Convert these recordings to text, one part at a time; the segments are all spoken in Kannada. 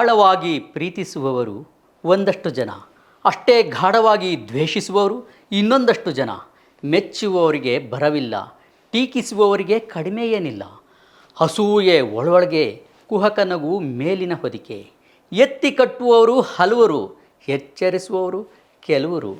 ಆಳವಾಗಿ ಪ್ರೀತಿಸುವವರು ಒಂದಷ್ಟು ಜನ, ಅಷ್ಟೇ ಗಾಢವಾಗಿ ದ್ವೇಷಿಸುವವರು ಇನ್ನೊಂದಷ್ಟು ಜನ. ಮೆಚ್ಚುವವರಿಗೆ ಬರವಿಲ್ಲ ಟೀಕಿಸುವವರಿಗೆ ಕಡಿಮೆ ಏನಿಲ್ಲ ಹಸೂಯೆ ಒಳೊಳಗೆ ಕುಹಕನಗು ಮೇಲಿನ ಹೊದಿಕೆ. ಎತ್ತಿ ಕಟ್ಟುವವರು ಹಲವರು, ಎಚ್ಚರಿಸುವವರು ಕೆಲವರು.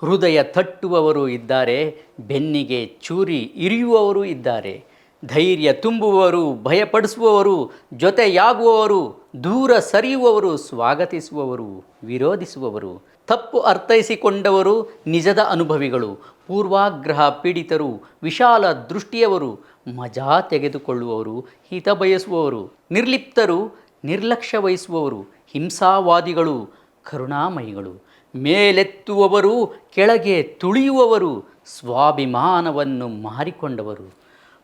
ಹೃದಯ ತಟ್ಟುವವರು ಇದ್ದಾರೆ, ಬೆನ್ನಿಗೆ ಚೂರಿ ಇರಿಯುವವರು ಇದ್ದಾರೆ. ಧೈರ್ಯ ತುಂಬುವವರು, ಭಯಪಡಿಸುವವರು, ಜೊತೆಯಾಗುವವರು ದೂರ ಸರಿಯುವವರು, ಸ್ವಾಗತಿಸುವವರು, ವಿರೋಧಿಸುವವರು, ತಪ್ಪು ಅರ್ಥೈಸಿಕೊಂಡವರು, ನಿಜದ ಅನುಭವಿಗಳು, ಪೂರ್ವಾಗ್ರಹ ಪೀಡಿತರು, ವಿಶಾಲ ದೃಷ್ಟಿಯವರು, ಮಜಾ ತೆಗೆದುಕೊಳ್ಳುವವರು, ಹಿತ ಬಯಸುವವರು, ನಿರ್ಲಿಪ್ತರು, ನಿರ್ಲಕ್ಷ್ಯ ವಹಿಸುವವರು, ಹಿಂಸಾವಾದಿಗಳು, ಕರುಣಾಮಯಿಗಳು, ಮೇಲೆತ್ತುವವರು, ಕೆಳಗೆ ತುಳಿಯುವವರು, ಸ್ವಾಭಿಮಾನವನ್ನು ಮಾರಿಕೊಂಡವರು,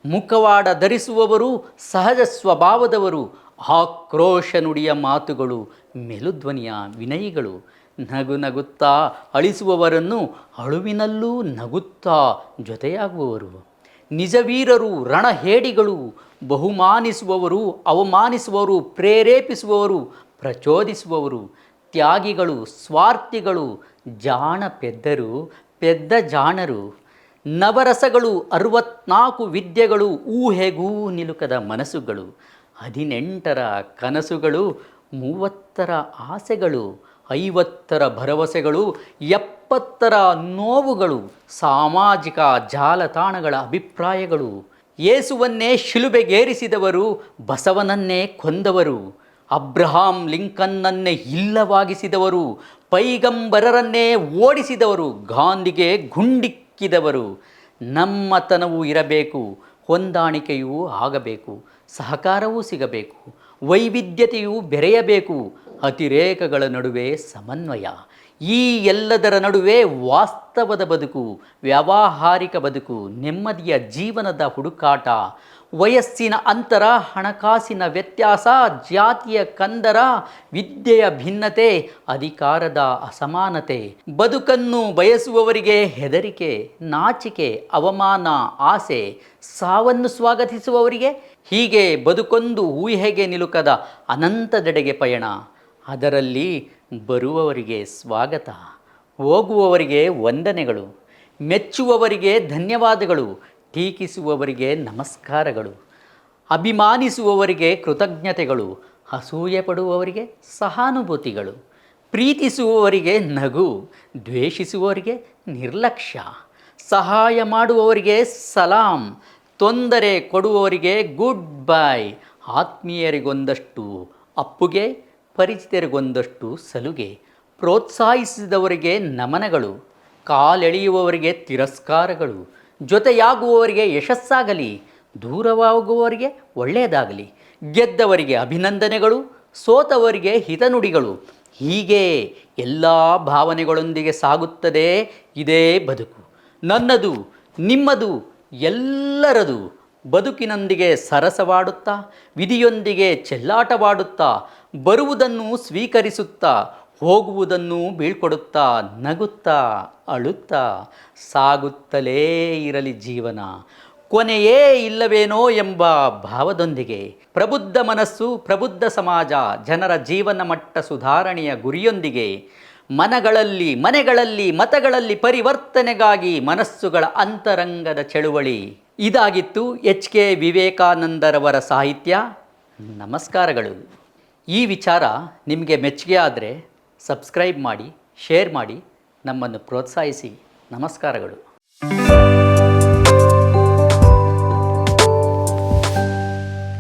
ಮುಖವಾಡ ಧರಿಸುವವರು, ಸಹಜ ಸ್ವಭಾವದವರು ಆಕ್ರೋಶ ನುಡಿಯ ಮಾತುಗಳು, ಮೆಲುಧ್ವನಿಯ ವಿನಯಿಗಳು. ನಗು ನಗುತ್ತಾ ಅಳಿಸುವವರನ್ನು ಅಳುವಿನಲ್ಲೂ ನಗುತ್ತಾ ಜೊತೆಯಾಗುವವರು. ನಿಜವೀರರು ರಣಹೇಡಿಗಳು, ಬಹುಮಾನಿಸುವವರು, ಅವಮಾನಿಸುವವರು, ಪ್ರೇರೇಪಿಸುವವರು, ಪ್ರಚೋದಿಸುವವರು. ತ್ಯಾಗಿಗಳು, ಸ್ವಾರ್ಥಿಗಳು, ಜಾಣ ಪೆದ್ದರು, ಪೆದ್ದ ಜಾಣರು. ನವರಸಗಳು, ಅರವತ್ನಾಲ್ಕು ವಿದ್ಯೆಗಳು, ಊಹೆಗೂ ನಿಲುಕದ ಮನಸ್ಸುಗಳು. ಹದಿನೆಂಟರ ಕನಸುಗಳು, ಮೂವತ್ತರ ಆಸೆಗಳು, ಐವತ್ತರ ಭರವಸೆಗಳು, ಎಪ್ಪತ್ತರ ನೋವುಗಳು, ಸಾಮಾಜಿಕ ಜಾಲತಾಣಗಳ ಅಭಿಪ್ರಾಯಗಳು. ಯೇಸುವನ್ನೇ ಶಿಲುಬೆಗೇರಿಸಿದವರು ಬಸವನನ್ನೇ ಕೊಂದವರು. ಅಬ್ರಹಾಂ ಲಿಂಕನ್ನನ್ನೇ ಇಲ್ಲವಾಗಿಸಿದವರು. ಪೈಗಂಬರರನ್ನೇ ಓಡಿಸಿದವರು. ಗಾಂಧಿಗೆ ಗುಂಡಿಕ್ಕಿದವರು. ನಮ್ಮತನವೂ ಇರಬೇಕು. ಹೊಂದಾಣಿಕೆಯೂ ಆಗಬೇಕು, ಸಹಕಾರವೂ ಸಿಗಬೇಕು, ವೈವಿಧ್ಯತೆಯೂ ಬೆರೆಯಬೇಕು. ಅತಿರೇಕಗಳ ನಡುವೆ ಸಮನ್ವಯ, ಈ ಎಲ್ಲದರ ನಡುವೆ ವಾಸ್ತವದ ಬದುಕು, ವ್ಯಾವಹಾರಿಕ ಬದುಕು, ನೆಮ್ಮದಿಯ ಜೀವನದ ಹುಡುಕಾಟ ವಯಸ್ಸಿನ ಅಂತರ, ಹಣಕಾಸಿನ ವ್ಯತ್ಯಾಸ, ಜಾತಿಯ ಕಂದರ, ವಿದ್ಯೆಯ ಭಿನ್ನತೆ, ಅಧಿಕಾರದ ಅಸಮಾನತೆ, ಬದುಕನ್ನು ಬಯಸುವವರಿಗೆ ಹೆದರಿಕೆ, ನಾಚಿಕೆ, ಅವಮಾನ, ಆಸೆ ಸಾವನ್ನು ಸ್ವಾಗತಿಸುವವರಿಗೆ ಹೀಗೆ ಬದುಕೊಂದು ಊಹೆಗೆ ನಿಲುಕದ ಅನಂತದೆಡೆಗೆ ಪಯಣ. ಅದರಲ್ಲಿ ಬರುವವರಿಗೆ ಸ್ವಾಗತ, ಹೋಗುವವರಿಗೆ ವಂದನೆಗಳು, ಮೆಚ್ಚುವವರಿಗೆ ಧನ್ಯವಾದಗಳು ಟೀಕಿಸುವವರಿಗೆ ನಮಸ್ಕಾರಗಳು. ಅಭಿಮಾನಿಸುವವರಿಗೆ ಕೃತಜ್ಞತೆಗಳು. ಅಸೂಯೆ ಪಡುವವರಿಗೆ ಸಹಾನುಭೂತಿಗಳು. ಪ್ರೀತಿಸುವವರಿಗೆ ನಗು. ದ್ವೇಷಿಸುವವರಿಗೆ ನಿರ್ಲಕ್ಷ್ಯ. ಸಹಾಯ ಮಾಡುವವರಿಗೆ ಸಲಾಂ. ತೊಂದರೆ ಕೊಡುವವರಿಗೆ ಗುಡ್ ಬೈ. ಆತ್ಮೀಯರಿಗೊಂದಷ್ಟು ಅಪ್ಪುಗೆ, ಪರಿಚಿತರಿಗೊಂದಷ್ಟು ಸಲುಗೆ. ಪ್ರೋತ್ಸಾಹಿಸಿದವರಿಗೆ ನಮನಗಳು. ಕಾಲೆಳೆಯುವವರಿಗೆ ತಿರಸ್ಕಾರಗಳು. ಜೊತೆಯಾಗುವವರಿಗೆ ಯಶಸ್ಸಾಗಲಿ, ದೂರವಾಗುವವರಿಗೆ ಒಳ್ಳೆಯದಾಗಲಿ. ಗೆದ್ದವರಿಗೆ ಅಭಿನಂದನೆಗಳು, ಸೋತವರಿಗೆ ಹಿತನುಡಿಗಳು. ಹೀಗೆ ಎಲ್ಲ ಭಾವನೆಗಳೊಂದಿಗೆ ಸಾಗುತ್ತದೆ ಇದೇ ಬದುಕು. ನನ್ನದು, ನಿಮ್ಮದು, ಎಲ್ಲರದು ಬದುಕಿನೊಂದಿಗೆ ಸರಸವಾಡುತ್ತಾ, ವಿಧಿಯೊಂದಿಗೆ ಚೆಲ್ಲಾಟವಾಡುತ್ತಾ, ಬರುವುದನ್ನು ಸ್ವೀಕರಿಸುತ್ತಾ ಹೋಗುವುದನ್ನು ಬೀಳ್ಕೊಡುತ್ತಾ, ನಗುತ್ತಾ, ಅಳುತ್ತಾ, ಸಾಗುತ್ತಲೇ ಇರಲಿ ಜೀವನ. ಕೊನೆಯೇ ಇಲ್ಲವೇನೋ ಎಂಬ ಭಾವದೊಂದಿಗೆ ಪ್ರಬುದ್ಧ ಮನಸ್ಸು, ಪ್ರಬುದ್ಧ ಸಮಾಜ, ಜನರ ಜೀವನ ಮಟ್ಟ ಸುಧಾರಣೆಯ ಗುರಿಯೊಂದಿಗೆ ಮನಗಳಲ್ಲಿ, ಮನೆಗಳಲ್ಲಿ, ಮತಗಳಲ್ಲಿ ಪರಿವರ್ತನೆಗಾಗಿ ಮನಸ್ಸುಗಳ ಅಂತರಂಗದ ಚಳುವಳಿ. ಇದಾಗಿತ್ತು ಎಚ್ ಕೆ ವಿವೇಕಾನಂದರವರ ಸಾಹಿತ್ಯ. ನಮಸ್ಕಾರಗಳು. ಈ ವಿಚಾರ ನಿಮಗೆ ಮೆಚ್ಚುಗೆ ಆದರೆ ಸಬ್ಸ್ಕ್ರೈಬ್ ಮಾಡಿ ಶೇರ್ ಮಾಡಿ ನಮ್ಮನ್ನು ಪ್ರೋತ್ಸಾಹಿಸಿ. ನಮಸ್ಕಾರಗಳು.